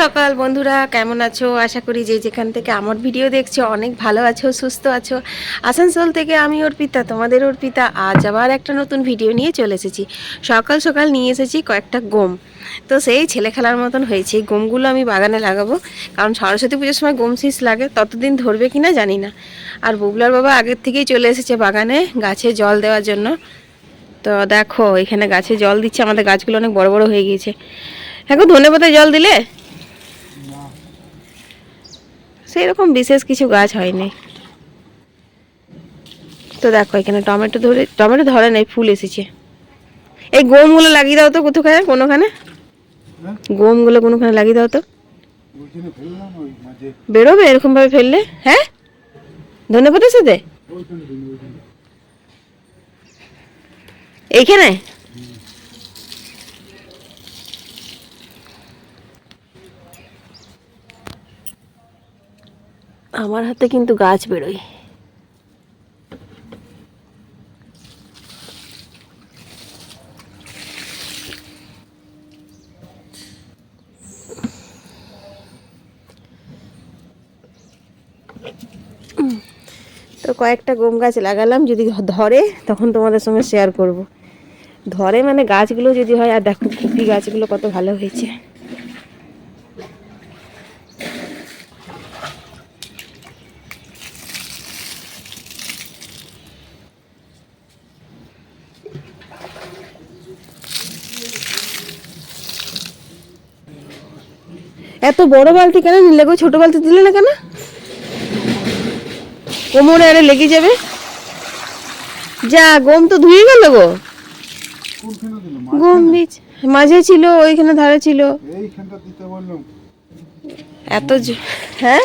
সকাল বন্ধুরা, কেমন আছো? আশা করি যে যেখান থেকে আমার ভিডিও দেখছ, অনেক ভালো আছো, সুস্থ আছো। আসানসোল থেকে আমি অর্পিতা, তোমাদের অর্পিতা, আজ আবার একটা নতুন ভিডিও নিয়ে চলে এসেছি। সকাল সকাল নিয়ে এসেছি কয়েকটা গম। তো সেই ছেলে খেলার মতন হয়েছে, এই গমগুলো আমি বাগানে লাগাবো। কারণ সরস্বতী পুজোর সময় গম শীষ লাগে, ততদিন ধরবে কিনা জানি না। আর বুবলার বাবা আগের থেকেই চলে এসেছে বাগানে, গাছে জল দেওয়ার জন্য। তো দেখো, এখানে গাছে জল দিচ্ছে, আমাদের গাছগুলো অনেক বড় বড় হয়ে গিয়েছে। এখন ধনে পাতায় জল দিলে? সেরকম বিশেষ কিছু গাছ হয়নি। তো দেখো, এখানে টমেটো ধরে টমেটো ধরে নাই, ফুল এসেছে। এই গমগুলো লাগিয়ে দাও তো কোথায়, কোনোখানে? গমগুলো কোনোখানে লাগিয়ে দাও তো। বেরোবে এরকম ভাবে ফেললে? হ্যাঁ? ধন্যবাদ সাথে এইখানে আমার হাতে কিন্তু গাছ বেরোয়। তো কয়েকটা গম গাছ লাগালাম, যদি ধরে তখন তোমাদের সঙ্গে শেয়ার করব। ধরে মানে গাছগুলো যদি হয়, আর দেখো কুপি গাছগুলো কত ভালো হয়েছে। এত বড় বালতি কেন নিলে গো? ছোট বালতি দিলে না কেন? কোমরে আরে লেগে যাবে। যা গম তো ধুয়ে গেল গো। গম বীজ মাঝে ছিল ওইখানে ধারে ছিল। এইখানটা দিতে বললাম। এত হ্যাঁ?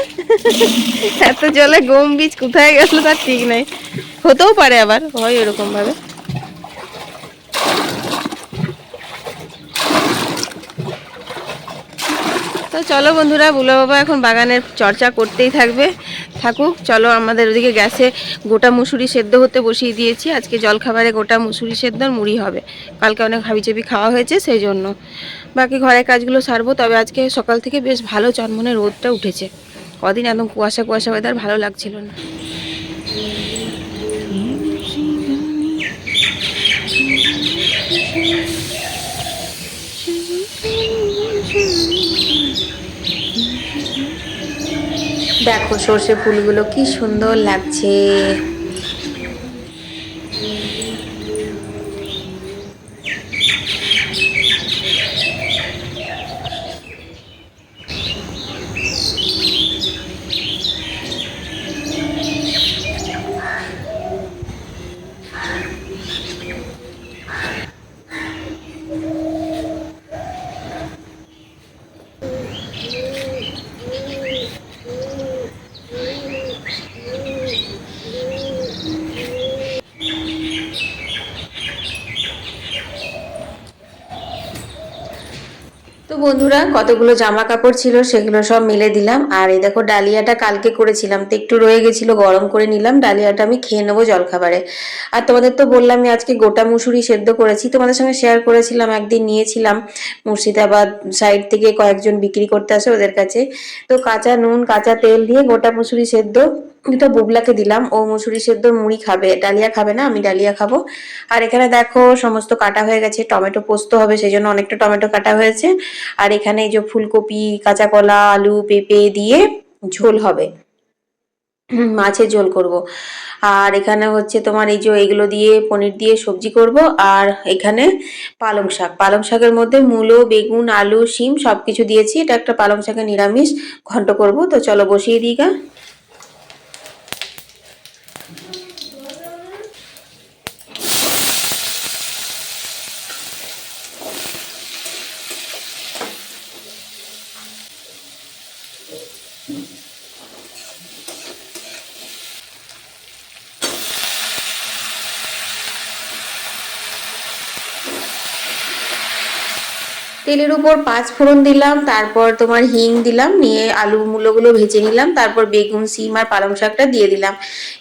এত জলে গম বীজ কোথায় গেল তার ঠিক নাই। হতেও পারে আবার হয় এরকম ভাবে তো চলো বন্ধুরা, বুলা বাবা এখন বাগানের চর্চা করতেই থাকবে। থাকুক, চলো আমাদের ওদিকে গ্যাসে গোটা মুসুরি সেদ্ধ হতে বসিয়ে দিয়েছি। আজকে জলখাবারে গোটা মুসুরি সেদ্ধ আর মুড়ি হবে। কালকে অনেক হাবিচাবি খাওয়া হয়েছে সেই জন্য বাকি ঘরের কাজগুলো সারবো, তবে আজকে সকাল থেকে বেশ ভালো চনমনে রোদটা উঠেছে। কদিন একদম কুয়াশা কুয়াশা ওয়েদার ভালো লাগছিল না। দেখো সর্ষে ফুলগুলো কি সুন্দর লাগছে। বন্ধুরা, কতগুলো জামা কাপড় ছিল সেগুলো সব মিলে দিলাম। আর এই দেখো, ডালিয়াটা কালকে করেছিলাম। তো একটু রয়ে গেছিল, গরম করে নিলাম। ডালিয়াটা আমি খেয়ে নেব জলখাবারে। আর তোমাদের তো বললাম আজকে গোটা মুসুরি সেদ্ধ করেছি। তোমাদের সঙ্গে শেয়ার করেছিলাম, একদিন নিয়েছিলাম মুর্শিদাবাদ সাইড থেকে কয়েকজন বিক্রি করতে আসে ওদের কাছে। তো কাঁচা নুন, কাঁচা তেল দিয়ে গোটা মুসুরি সেদ্ধ এটা বুবলাকে দিলাম। ও মুসুরি সেদ্ধ মুড়ি খাবে। ডালিয়া খাবে না, আমি ডালিয়া খাব। আর এখানে দেখো, সমস্ত কাটা হয়ে গেছে। টমেটো পোস্ত হবে সেই জন্য অনেকটা টমেটো কাটা হয়েছে। আর এখানে এই যে ফুলকপি কাঁচা কলা আলু, পেঁপে দিয়ে ঝোল হবে। মাছের ঝোল করব। আর এখানে হচ্ছে তোমার এই যে এগুলো দিয়ে পনির দিয়ে সবজি করব। আর এখানে পালং শাক। পালং শাকের মধ্যে মূলো, বেগুন, আলু, শিম সব কিছু দিয়েছি। এটা একটা পালং শাকের নিরামিষ ঘন্ট করব। তো চলো বসিয়ে দিই গা। তেলের উপর পাঁচ ফোড়ন দিলাম, তারপর তোমার হিং দিলাম, নিয়ে আলু মূলোগুলো ভেজে নিলাম, তারপর বেগুন, সিম আর পালং শাকটা দিয়ে দিলাম।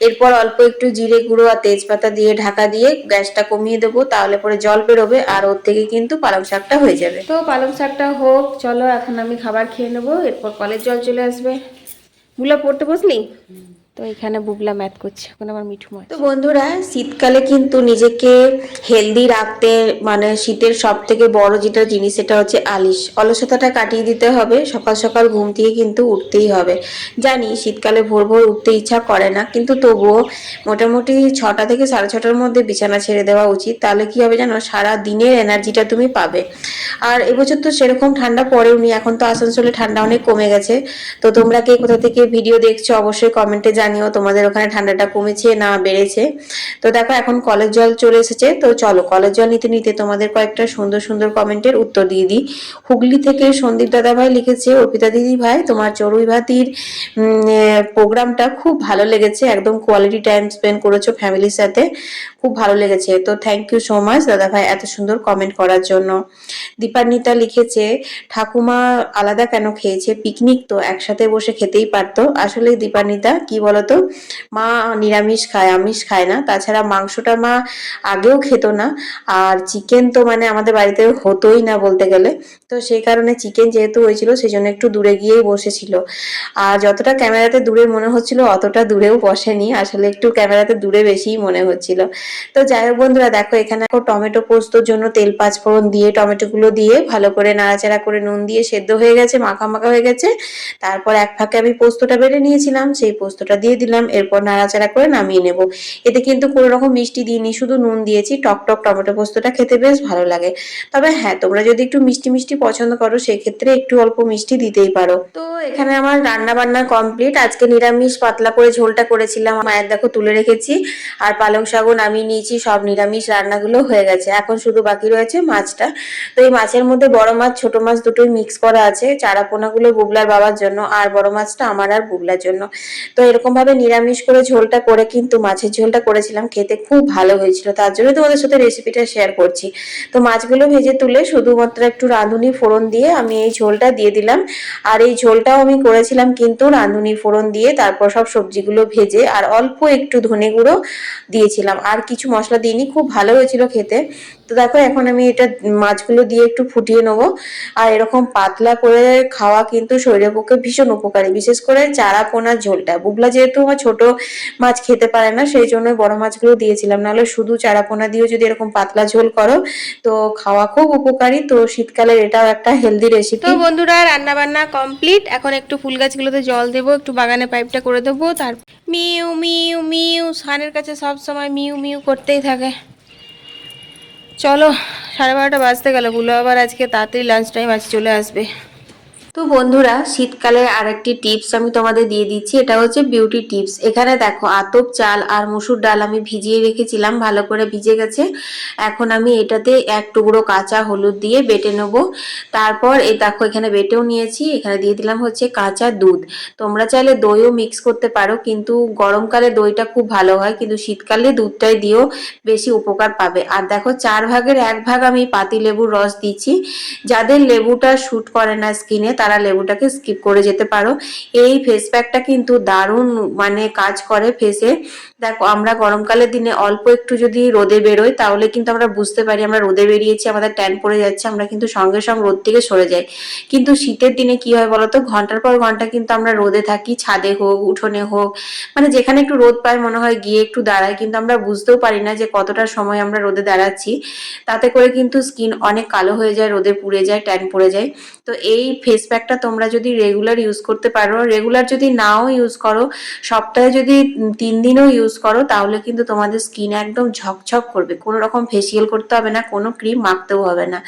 এরপর অল্প একটু জিরে গুঁড়ো আর তেজপাতা দিয়ে ঢাকা দিয়ে গ্যাসটা কমিয়ে দেবো, তাহলে পরে জল বেরোবে আর ওর থেকে কিন্তু পালং শাকটা হয়ে যাবে। তো পালং শাকটা হোক, চলো এখন আমি খাবার খেয়ে নেব, এরপর কলের জল চলে আসবে। বুলা পড়তে বসলি? তো এখানে বুবলা ম্যাথ করছে, এখন আমার মিঠু মাছ তো বন্ধুরা, শীতকালে কিন্তু নিজেকে হেলদি রাখতে মানে শীতের সব থেকে বড় যেটা জিনিস, সেটা হচ্ছে আলিশ। অলসতাটা কাটিয়ে দিতে হবে, সকাল সকাল ঘুম থেকে কিন্তু উঠতেই হবে। জানি শীতকালে ভোর ভোর উঠতে ইচ্ছা করে না, কিন্তু তবুও মোটামুটি ছটা থেকে সাড়ে ছটার মধ্যে বিছানা ছেড়ে দেওয়া উচিত। তাহলে কি হবে জানো, সারা দিনের এনার্জিটা তুমি পাবে। আর এবছর তো সেরকম ঠান্ডা পড়েওনি এখন তো আসানসোলে ঠান্ডা অনেক কমে গেছে। তো তোমরা কে কোথা থেকে ভিডিও দেখছ, অবশ্যই কমেন্টে জানিও তোমাদের ওখানে ঠান্ডাটা কমেছে না বেড়েছে। তো দেখো এখন কলের জল চলে এসেছে, তো চলো কলের জল নিতে নিতে তোমাদের কয়েকটা সুন্দর সুন্দর কমেন্টের উত্তর দিয়ে দিই। হুগলি থেকে সন্দীপ দাদা ভাই লিখেছে, অর্পিতা দিদি ভাই তোমার চড়ুই ভাতির প্রোগ্রামটা খুব ভালো লেগেছে, একদম কোয়ালিটি টাইম স্পেন্ড করেছ ফ্যামিলির সাথে, খুব ভালো লেগেছে। তো থ্যাংক ইউ সো মাচ দাদা ভাই এত সুন্দর কমেন্ট করার জন্য। দীপান্বিতা লিখেছে, ঠাকুমা আলাদা কেন খেয়েছে? পিকনিক তো একসাথে বসে খেতেই পারতো। আসলে দীপান্বিতা, কি বলতো? মা নিরামিষ খায়, আমিষ খায় না। তাছাড়া মাংসটা মা আগেও খেত না। আর চিকেন তো মানে আমাদের বাড়িতে হতোই না বলতে গেলে। তো সেই কারণে চিকেন যেহেতু হয়েছিল সেই জন্য একটু দূরে গিয়েই বসেছিল। আর যতটা ক্যামেরাতে দূরে মনে হচ্ছিল, অতটা দূরেও বসেনি। আসলে একটু ক্যামেরাতে দূরে বেশিই মনে হচ্ছিল। তো যাই হোক বন্ধুরা, দেখো এখানে টমেটো পোস্তর জন্য তেল পাঁচ ফোড়ন দিয়ে টমেটোগুলো দিয়ে ভালো করে নাড়াচাড়া করে নুন দিয়ে সেদ্ধ হয়ে গেছে, মাখা মাখা হয়ে গেছে। তারপর এক ফাঁকে আমি পোস্তটা বেড়ে নিয়েছিলাম। সেই পোস্তটা দিয়ে দিলাম, এরপর নাড়াচাড়া করে নামিয়ে নেব। এতে কিন্তু কোনো রকম মিষ্টি দিইনি, শুধু নুন দিয়েছি, টক টক টমেটো পোস্তটা খেতে বেশ ভালো লাগে। তবে হ্যাঁ তোমরা যদি একটু মিষ্টি মিষ্টি পছন্দ করো, সেক্ষেত্রে একটু অল্প মিষ্টি দিতেই পারো। তো এখানে আমার রান্না বান্না কমপ্লিট। আজকে নিরামিষ পাতলা করে ঝোলটা করেছিলাম, মায়ের দেখো তুলে রেখেছি। আর পালং শাকও নামিয়ে নিয়েছি, সব নিরামিষ রান্নাগুলো হয়ে গেছে। এখন শুধু বাকি রয়েছে মাছটা। তো এই মাছের মধ্যে বড় মাছ, ছোট মাছ দুটোই মিক্স করা আছে। চারা পোনাগুলো বুবলার বাবার জন্য, আর বড় মাছটা আমার আর বুবলার জন্য। তো এরকম ভাবে নিরামিষ করে ঝোলটা করে কিন্তু মাছের ঝোলটা করেছিলাম, খেতে খুব ভালো হয়েছিল। তার জন্য তোমাদের সাথে রেসিপিটা শেয়ার করছি। তো মাছগুলো ভেজে তুলে শুধুমাত্র একটু রাঁধুনি ফোড়ন দিয়ে আমি এই ঝোলটা দিয়ে দিলাম। আর এই ঝোলটাও আমি করেছিলাম কিন্তু রাঁধুনি ফোড়ন দিয়ে তারপর সব সবজিগুলো ভেজে আর অল্প একটু ধনে গুঁড়ো দিয়েছিলাম। আর কিছু মশলা দিইনি, খুব ভালো হয়েছিল খেতে। তো দেখো এখন আমি এটা মাছগুলো দিয়ে একটু ফুটিয়ে নেব। আর এরকম পাতলা করে খাওয়া কিন্তু শরীরের পক্ষে ভীষণ উপকারী। বিশেষ করে চারা পোনার ঝোলটা, বুবলা যেহেতু আমার ছোট মাছ খেতে পারে না, সেই জন্য বড় মাছগুলো দিয়েছিলাম। নাহলে শুধু চারাপোনা দিয়েও যদি এরকম পাতলা ঝোল করো, তো খাওয়া খুব উপকারী। তো শীতকালের এটাও একটা হেলদি রেসিপি তো বন্ধুরা রান্না বান্না কমপ্লিট এখন একটু ফুল গাছগুলোতে জল দেবো, একটু বাগানে পাইপটা করে দেবো, তার মিউ মিউ মিউ সানের কাছে সব সময় মিউ মিউ করতেই থাকে। চলো, সাড়ে বারোটা বাজতে গেল, বুলো আবার আজকে তাড়াতাড়ি লাঞ্চ টাইম আজ চলে আসবে। তো বন্ধুরা শীতকালে আরেকটি টিপস আমি তোমাদের দিয়ে দিচ্ছি। এটা হচ্ছে বিউটি টিপস। এখানে দেখো, আতপ চাল আর মুসুর ডাল আমি ভিজিয়ে রেখেছিলাম, ভালো করে ভিজে গেছে। এখন আমি এটাতে এক টুকরো কাঁচা হলুদ দিয়ে বেটে নেব। তারপর এই দেখো, এখানে বেটেও নিয়েছি। এখানে দিয়ে দিলাম হচ্ছে কাঁচা দুধ। তোমরা চাইলে দইও মিক্স করতে পারো, কিন্তু গরমকালে দইটা খুব ভালো হয়। কিন্তু শীতকালে দুধটাই দিও বেশি উপকার পাবে। আর দেখো, চার ভাগের এক ভাগ আমি পাতি লেবুর রস দিচ্ছি। যাদের লেবুটা শ্যুট করে না স্কিনে তারা লেবুটাকে স্কিপ করে যেতে পারো। এই ফেস প্যাকটা কিন্তু দারুণ মানে কাজ করে ফেসে দেখো, আমরা গরমকালের দিনে অল্প একটু যদি রোদে বেরোই, তাহলে কিন্তু আমরা বুঝতে পারি আমরা রোদে বেরিয়েছি, আমাদের ট্যান পড়ে যাচ্ছে, আমরা কিন্তু সঙ্গে সঙ্গে রোদ থেকে সরে যাই। কিন্তু শীতের দিনে কি হয় বলতো? ঘণ্টার পর ঘণ্টা কিন্তু আমরা রোদে থাকি, ছাদে হোক, উঠোনে হোক। মানে যেখানে একটু রোদ পাই মনে হয় গিয়ে একটু দাঁড়ায় কিন্তু আমরা বুঝতেও পারি না যে কতটা সময় আমরা রোদে দাঁড়াচ্ছি। তাতে করে কিন্তু স্কিন অনেক কালো হয়ে যায়, রোদে পুড়ে যায় ট্যান পড়ে যায়। তো এই ফেস প্যাকটা তোমরা যদি রেগুলার ইউজ করতে পারো রেগুলার যদি নাও ইউজ করো, সপ্তাহে যদি তিন দিনও ইউজ করো, তাহলে কিন্তু তোমাদের স্কিন একদম ঝকঝক করবে। কোনো রকম ফেসিয়াল করতে হবে না, কোনো ক্রিম মাখতেও হবে না।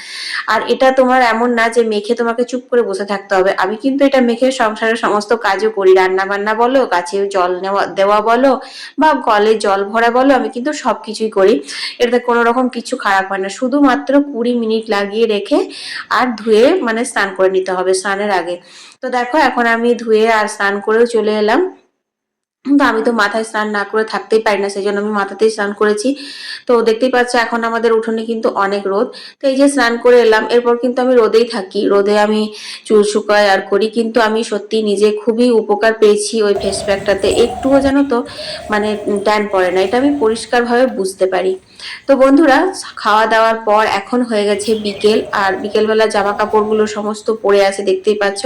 আর এটা তোমার এমন না যে মেখে তোমাকে চুপ করে বসে থাকতে হবে। আমি কিন্তু এটা মেখে সংসারের সমস্ত কাজও করি। রান্না বান্না বলো, গাছে জল নেওয়া, দেওয়া বলো, বা কলে জল ভরা বলো, আমি কিন্তু সব কিছুই করি। এটাতে কোনো রকম কিছু খারাপ হয় না। শুধুমাত্র কুড়ি মিনিট লাগিয়ে রেখে আর ধুয়ে মানে স্নান করে নিতে হবে স্নানের আগে। তো দেখো, এখন আমি ধুয়ে আর স্নান করেও চলে এলাম। কিন্তু আমি তো মাথায় স্নান না করে থাকতেই পারি না, সেই জন্য আমি মাথাতেই স্নান করেছি। তো দেখতেই পাচ্ছ, এখন আমাদের উঠোনে কিন্তু অনেক রোদ। তো এই যে স্নান করে এলাম, এরপর কিন্তু আমি রোদেই থাকি। রোদে আমি চুল শুকাই আর করি, কিন্তু আমি সত্যি নিজে খুবই উপকার পেয়েছি ওই ফেস প্যাকটাতে একটুও যেন তো মানে ট্যান পড়ে না, এটা আমি পরিষ্কারভাবে বুঝতে পারি। তো বন্ধুরা খাওয়া দাওয়ার পর এখন হয়ে গেছে বিকেল, আর বিকেলবেলা জামা কাপড়গুলো সমস্ত পরে আছে, দেখতেই পাচ্ছ।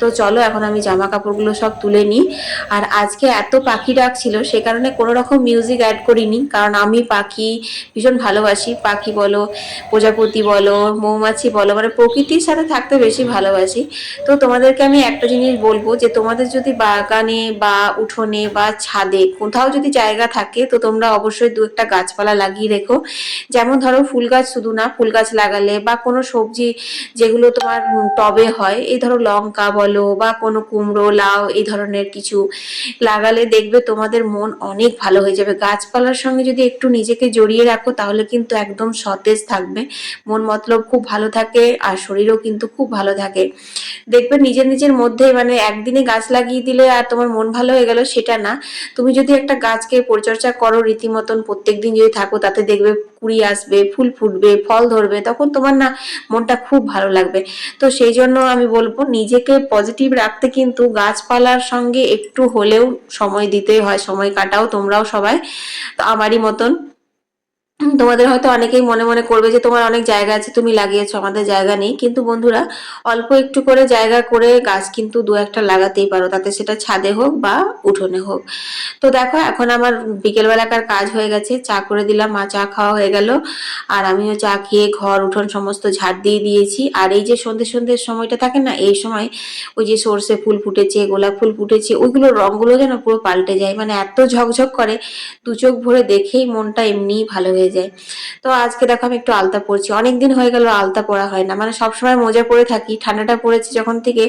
তো চলো, এখন আমি জামা কাপড়গুলো সব তুলে নিই। আর আজকে এত পাখি ডাক ছিল, সে কারণে কোনো রকম মিউজিক অ্যাড করিনি, কারণ আমি পাখি ভীষণ ভালোবাসি। পাখি বলো, প্রজাপতি বলো, মৌমাছি বলো মানে প্রকৃতির সাথে থাকতে বেশি ভালোবাসি। তো তোমাদেরকে আমি একটা জিনিস বলব, যে তোমাদের যদি বাগানে বা উঠোনে বা ছাদে কোথাও যদি জায়গা থাকে, তো তোমরা অবশ্যই দু একটা গাছপালা লাগিয়ে রেখো। যেমন ধরো ফুল গাছ শুধু না, ফুল গাছ লাগালে বা কোনো সবজি যেগুলো তোমার টবে হয়, এই ধরো লঙ্কা বলো বা কোনো কুমড়ো, লাউ, এই ধরনের কিছু লাগালে দেখবে তোমাদের মন অনেক ভালো হয়ে যাবে। গাছপালার সঙ্গে যদি একটু নিজেকে জড়িয়ে রাখো, তাহলে কিন্তু একদম সতেজ থাকবে। মন মতলব খুব ভালো থাকে আর শরীরও কিন্তু খুব ভালো থাকে। দেখবে নিজের নিজের মধ্যে মানে একদিনে গাছ লাগিয়ে দিলে আর তোমার মন ভালো হয়ে গেল সেটা না। তুমি যদি একটা গাছকে পরিচর্যা করো রীতিমতন প্রত্যেকদিন যদি থাকো, তাতে দেখবে কুড়ি আসবে, ফুল ফুটবে, ফল ধরবে, তখন তোমার না মনটা খুব ভালো লাগবে। তো সেই জন্য আমি বলব নিজেকে পজিটিভ রাখতে কিন্তু গাছপালার সঙ্গে একটু হলেও সময় দিতে হয়, সময় কাটাও তোমরাও সবাই। তো আমারই মতন। তোমাদের হয়তো অনেকেই মনে মনে করবে যে তোমার অনেক জায়গা আছে, তুমি লাগিয়েছো, আমাদের জায়গা নেই। কিন্তু বন্ধুরা, অল্প একটু করে জায়গা করে গাছ কিন্তু দু একটা লাগাতেই পারো। তাতে সেটা ছাদে হোক বা উঠোনে হোক। তো দেখো, এখন আমার বিকেলবেলাকার কাজ হয়ে গেছে। চা করে দিলাম, মা চা খাওয়া হয়ে গেল। আর আমিও চা খেয়ে ঘর, উঠোন সমস্ত ঝাড় দিয়ে দিয়েছি। আর এই যে সন্ধে সন্ধ্যের সময়টা থাকে না, এই সময় ওই যে সর্ষে ফুল ফুটেছে, গোলাপ ফুল ফুটেছে ওইগুলোর রঙগুলো যেন পুরো পাল্টে যায়। মানে এত ঝকঝক করে, দু চোখ ভরে দেখেই মনটা এমনিই ভালো হয়ে যায়। তো আজকে দেখো আমি একটু আলতা পরছি। অনেকদিন হয়ে গেল আলতা পরা হয় না। মানে সবসময় মোজা পরে থাকি। ঠান্ডাটা পড়েছে যখন থেকে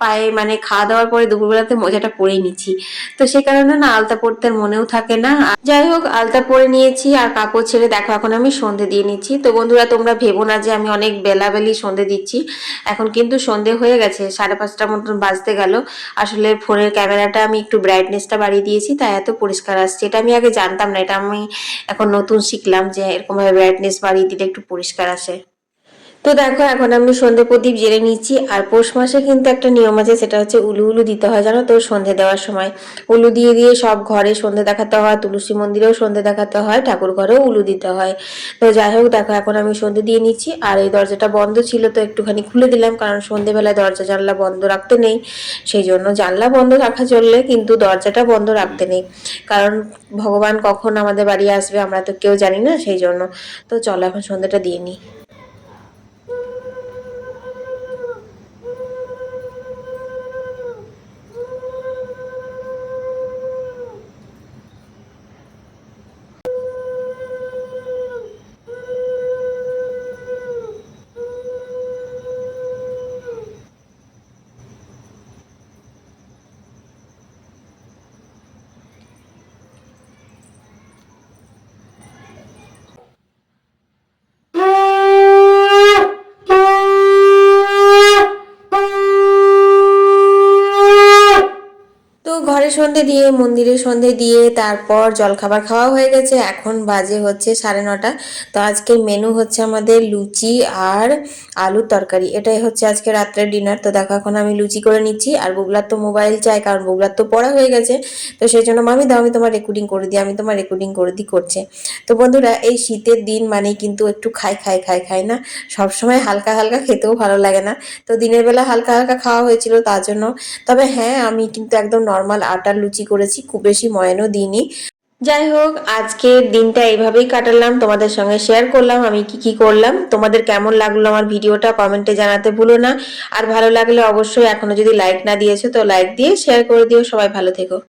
পায়ে মানে খাওয়া দাওয়ার পরে দুপুরবেলাতে মোজাটা পরেই নিচ্ছি। তো সে কারণে না আলতা পরতে মনেও থাকে না। যাই হোক, আলতা পরে নিয়েছি আর কাপড় ছেড়ে দেখো, এখন আমি সন্ধে দিয়ে নিচ্ছি। তো বন্ধুরা, তোমরা ভেবো না যে আমি অনেক বেলাবেলি সন্ধে দিচ্ছি। এখন কিন্তু সন্ধে হয়ে গেছে, সাড়ে পাঁচটার মতন বাজতে গেল। আসলে ফোনের ক্যামেরাটা আমি একটু ব্রাইটনেসটা বাড়িয়ে দিয়েছি, তাই এত পরিষ্কার আসছে। এটা আমি আগে জানতাম না, এটা আমি এখন নতুন শিখলাম। যে এরকম ভাবে ব্রাইটনেস বাড়িয়ে দিলে একটু পরিষ্কার আসে। তো দেখো, এখন আমি সন্ধে প্রদীপ জেলে নিচ্ছি, আর পৌষ মাসে কিন্তু একটা নিয়ম আছে, সেটা হচ্ছে উলু উলু দিতে হয়, জানো তো, সন্ধে দেওয়ার সময়। উলু দিয়ে দিয়ে সব ঘরে সন্ধে দেখাতে হয়, তুলসী মন্দিরেও সন্ধে দেখাতে হয়, ঠাকুর ঘরেও উলু দিতে হয়। তো যাই হোক, দেখো, এখন আমি সন্ধে দিয়ে নিচ্ছি, আর এই দরজাটা বন্ধ ছিল, তো একটুখানি খুলে দিলাম, কারণ সন্ধেবেলায় দরজা জানলা বন্ধ রাখতে নেই। সেই জন্য জানলা বন্ধ রাখা চললে কিন্তু দরজাটা বন্ধ রাখতে নেই। কারণ ভগবান কখন আমাদের বাড়ি আসবে, আমরা তো কেউ জানি না, সেই জন্য। তো চলো, এখন সন্ধেটা দিয়ে নিই। ঘরে সন্ধে দিয়ে, মন্দিরে সন্ধে দিয়ে, তারপর জলখাবার খাওয়া হয়ে গেছে। এখন বাজে হচ্ছে সাড়ে নটা। তো আজকের মেনু হচ্ছে আমাদের লুচি আর আলুর তরকারি। এটাই হচ্ছে আজকে রাত্রের ডিনার তো দেখো, এখন আমি লুচি করে নিচ্ছি। আর বুগলার তো মোবাইল চাই, কারণ বুগলার তো পড়া হয়ে গেছে। তো সেই জন্য মামি, দাও, আমি তোমার রেকর্ডিং করে দিই। আমি তোমার রেকর্ডিং করে দিই করছে। তো বন্ধুরা, এই শীতের দিন মানেই কিন্তু একটু খাই খাই খাই খাই না? সবসময় হালকা হালকা খেতেও ভালো লাগে না। তো দিনের বেলা হালকা হালকা খাওয়া হয়েছিল তার জন্য। তবে হ্যাঁ আমি কিন্তু একদম নর্মাল আটার লুচি করেছি, খুব বেশি ময়নও দিইনি। যাই হোক আজকের দিনটা এইভাবেই কাটালাম। তোমাদের সঙ্গে শেয়ার করলাম আমি কি কি করলাম। তোমাদের কেমন লাগল আমার ভিডিওটা কমেন্টে জানাতে ভুলো না। আর ভালো লাগলে অবশ্যই এখনও যদি লাইক না দিয়েছ তো লাইক দিয়ে শেয়ার করে দিও। সবাই ভালো থেকো।